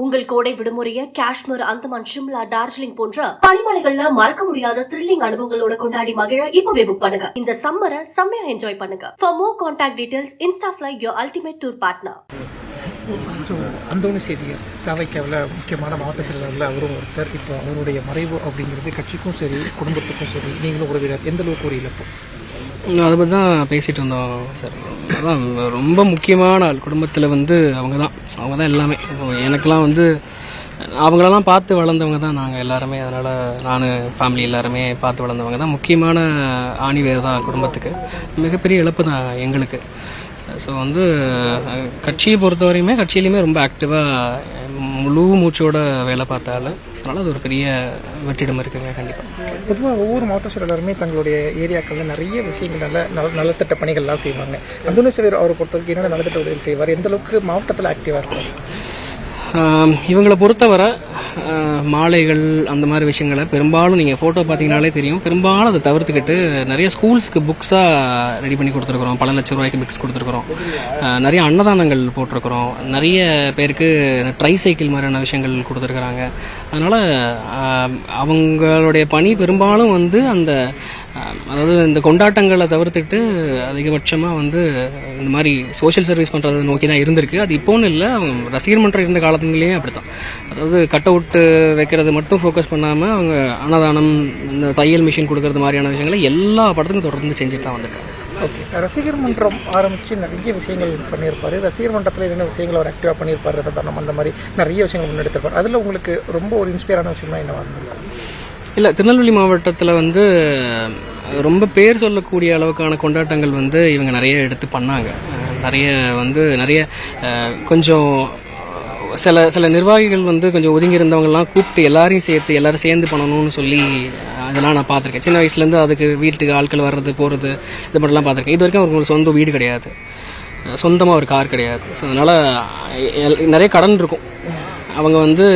உங்கள் கோடை விடுமுறையை காஷ்மீர் அந்தமான் ஷிம்லா டார்ஜிலிங் போன்ற பனிமலைகள்ல மறக்க முடியாத த்ரில்லிங் அனுபவங்களோட கொண்டாடி மகிழ இப்பவே புக் பண்ணுங்க. இந்த சம்மரை செம்மையா என்ஜாய் பண்ணுங்க. For more contact details Insta Fly your ultimate tour partner so தாவைக்காவில் முக்கியமான மாவட்ட செயலாளர்கள் அவரும் ஒருத்தர். இப்போ அவருடைய மறைவு அப்படிங்கிறது கட்சிக்கும் சரி குடும்பத்துக்கும் சரி நீங்களும் உறவினர். எந்த அளவுக்கு ஒரு இழப்பு? அதை பற்றி தான் பேசிகிட்டு இருந்தோம் சார். அதான் ரொம்ப முக்கியமான ஆள். குடும்பத்தில் வந்து அவங்க தான். அவங்க தான் எல்லாமே. எனக்கெல்லாம் வந்து அவங்களெல்லாம் பார்த்து வளர்ந்தவங்க தான் நாங்கள் எல்லாருமே. அதனால் நான் ஃபேமிலி எல்லாருமே பார்த்து வளர்ந்தவங்க தான். முக்கியமான ஆணிவேர் தான் குடும்பத்துக்கு. மிகப்பெரிய இழப்பு தான் எங்களுக்கு. ஸோ வந்து கட்சியை பொறுத்த வரையுமே கட்சியிலையுமே ரொம்ப ஆக்டிவாக முழு மூச்சோட வேலை பார்த்தாலும் அதனால் அது ஒரு பெரிய வெற்றிடம் இருக்குங்க கண்டிப்பாக பொதுவாக ஒவ்வொரு மாவட்ட செயலாளருமே தங்களுடைய ஏரியாக்களில் நிறைய விஷயங்கள் நல்ல நல நலத்திட்ட பணிகள்லாம் செய்வாங்க. அந்தோணி சேவர் அவரை பொறுத்தவரைக்கும் என்னென்ன நலத்திட்ட உதவி செய்வார்? எந்த அளவுக்கு மாவட்டத்தில் ஆக்டிவாக இருக்கும் இவங்களை பொறுத்தவரை மாலைகள் அந்த மாதிரி விஷயங்களை பெரும்பாலும் நீங்கள் ஃபோட்டோ பார்த்தீங்கனாலே தெரியும். பெரும்பாலும் அதை தவிர்த்துக்கிட்டு நிறைய ஸ்கூல்ஸ்க்கு புக்ஸாக ரெடி பண்ணி கொடுத்துருக்குறோம். பல லட்ச ரூபாய்க்கு புக்ஸ் கொடுத்துருக்குறோம். நிறைய அன்னதானங்கள் போட்டிருக்கிறோம். நிறைய பேருக்கு ட்ரை சைக்கிள் மாதிரியான விஷயங்கள் கொடுத்துருக்குறாங்க. அதனால் அவங்களுடைய பணி பெரும்பாலும் வந்து அந்த அதாவது இந்த கொண்டாட்டங்களை தவிர்த்துட்டு அதிகபட்சமாக வந்து இந்த மாதிரி சோஷியல் சர்வீஸ் பண்ணுறதை நோக்கி தான் இருந்திருக்கு. அது இப்போன்னு இல்லை. அவங்க ரசிகர் மன்றம் இருந்த காலத்துலேயே அப்படித்தான். அதாவது கட் அவுட்டு வைக்கிறது மட்டும் ஃபோக்கஸ் பண்ணாமல் அவங்க அன்னதானம் இந்த தையல் மிஷின் கொடுக்கறது மாதிரியான விஷயங்களை எல்லா படத்துக்கும் தொடர்ந்து செஞ்சுட்டு தான் வந்திருக்காங்க. ஓகே ரசிகர் மன்றம் ஆரம்பித்து நிறைய விஷயங்கள் பண்ணியிருப்பார். ரசிகர் மன்றத்தில் என்னென்ன விஷயங்கள் அவர் ஆக்டிவாக பண்ணியிருப்பாரு ரத்ததானம் அந்த மாதிரி நிறைய விஷயங்கள் முன்னெடுத்திருப்பார். அதில் உங்களுக்கு ரொம்ப ஒரு இன்ஸ்பயரான விஷயமா என்னவா இருந்தது இல்லை திருநெல்வேலி மாவட்டத்தில் வந்து ரொம்ப பேர் சொல்லக்கூடிய அளவுக்கான கொண்டாட்டங்கள் வந்து இவங்க நிறைய எடுத்து பண்ணாங்க. நிறைய வந்து நிறைய கொஞ்சம் சில சில நிர்வாகிகள் வந்து கொஞ்சம் ஒதுங்கி இருந்தவங்கலாம் கூப்பிட்டு எல்லாரையும் சேர்த்து எல்லாரும் சேர்ந்து பண்ணணும்னு சொல்லி அதெல்லாம் நான் பார்த்துருக்கேன். சின்ன வயசுலேருந்து அதுக்கு வீட்டுக்கு ஆட்கள் வர்றது போகிறது இது மாதிரிலாம் பார்த்துருக்கேன். இது வரைக்கும் அவங்களுக்கு சொந்த வீடு கிடையாது. சொந்தமாக ஒரு கார் கிடையாது. ஸோ அதனால் நிறைய கடன் இருக்கும். அவங்க வந்து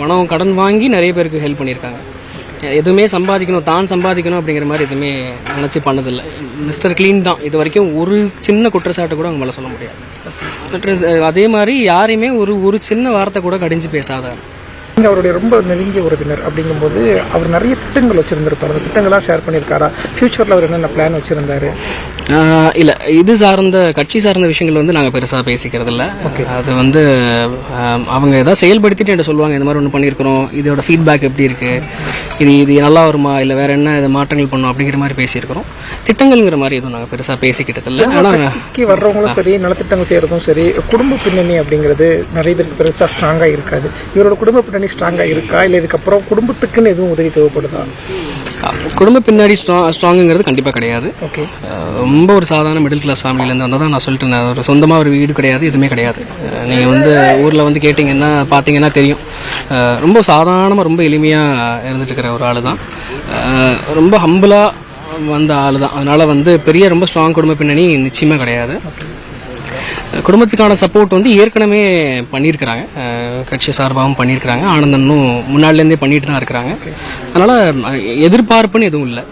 பணம் கடன் வாங்கி நிறைய பேருக்கு ஹெல்ப் பண்ணியிருக்காங்க. எதுவுமே சம்பாதிக்கணும் தான் சம்பாதிக்கணும் அப்படிங்கிற மாதிரி எதுவுமே நினச்சி பண்ணதில்லை. மிஸ்டர் க்ளீன் தான். இது வரைக்கும் ஒரு சின்ன குற்றச்சாட்டு கூட அவங்க மேலே சொல்ல முடியாது. அதே மாதிரி யாரையுமே ஒரு ஒரு சின்ன வார்த்தை கூட கடிஞ்சு பேசாத நீங்க அவருடைய ரொம்ப நெருங்கிய உறவினர் அப்படிங்கும்போது அவர் நிறைய திட்டங்கள் வச்சிருந்திருப்பாரு. அந்த திட்டங்களாக ஷேர் பண்ணியிருக்காரா? ஃபியூச்சரில் அவர் என்னென்ன பிளான் வச்சிருந்தாரு? இல்ல இது சார்ந்த கட்சி சார்ந்த விஷயங்கள் வந்து நாங்க பெருசா பேசிக்கிறது இல்ல அது வந்து அவங்க ஏதாவது செயல்படுத்திட்டு என்கிட்ட சொல்லுவாங்க இந்த மாதிரி ஒன்று பண்ணியிருக்கிறோம். இதோட ஃபீட்பேக் எப்படி இருக்கு? இது இது நல்லா வருமா? இல்ல வேற என்ன இது மாற்றங்கள் பண்ணும்? அப்படிங்கிற மாதிரி பேசியிருக்கிறோம். திட்டங்கள்ங்கிற மாதிரி எதுவும் நாங்க பெருசா பேசிக்கிட்டது இல்லை ஆனா கட்சிக்கு வர்றவங்களும் சரி நலத்திட்டங்கள் செய்யறதும் சரி குடும்ப பின்னணி அப்படிங்கிறது நிறைய பேருக்கு பெருசாக ஸ்ட்ராங்காக இருக்காது. இவரோட குடும்ப பின்னணி ஸ்ட்ராங்காக இருக்கா? இல்லை இதுக்கப்புறம் குடும்பத்துக்குன்னு எதுவும் உதவி தேவைப்படுதா? குடும்ப பின்னாடி ஸ்ட்ராங்குங்கிறது கண்டிப்பா கிடையாது. ஓகே ரொம்ப ஒரு சாதாரண மிடில் கிளாஸ் ஃபேமிலியிலேருந்து வந்தால் தான் நான் சொல்லிட்டு இருந்தேன் ஒரு சொந்தமாக ஒரு வீடு கிடையாது எதுவுமே கிடையாது. நீங்கள் வந்து ஊரில் வந்து கேட்டிங்கன்னா பார்த்தீங்கன்னா தெரியும். ரொம்ப சாதாரணமாக ரொம்ப எளிமையாக இருந்துட்டு இருக்கிற ஒரு ஆள் தான் ரொம்ப ஹம்பிளாக வந்த ஆள் தான் அதனால் வந்து பெரிய ரொம்ப ஸ்ட்ராங் குடும்ப பின்னணி நிச்சயமாக கிடையாது. குடும்பத்துக்கான சப்போர்ட் வந்து ஏற்கனவே பண்ணியிருக்கிறாங்க. கட்சி சார்பாகவும் பண்ணியிருக்கிறாங்க. ஆனந்தனும் முன்னாடிலேருந்தே பண்ணிட்டு தான் இருக்கிறாங்க. அதனால் எதிர்பார்ப்புன்னு எதுவும் இல்லை.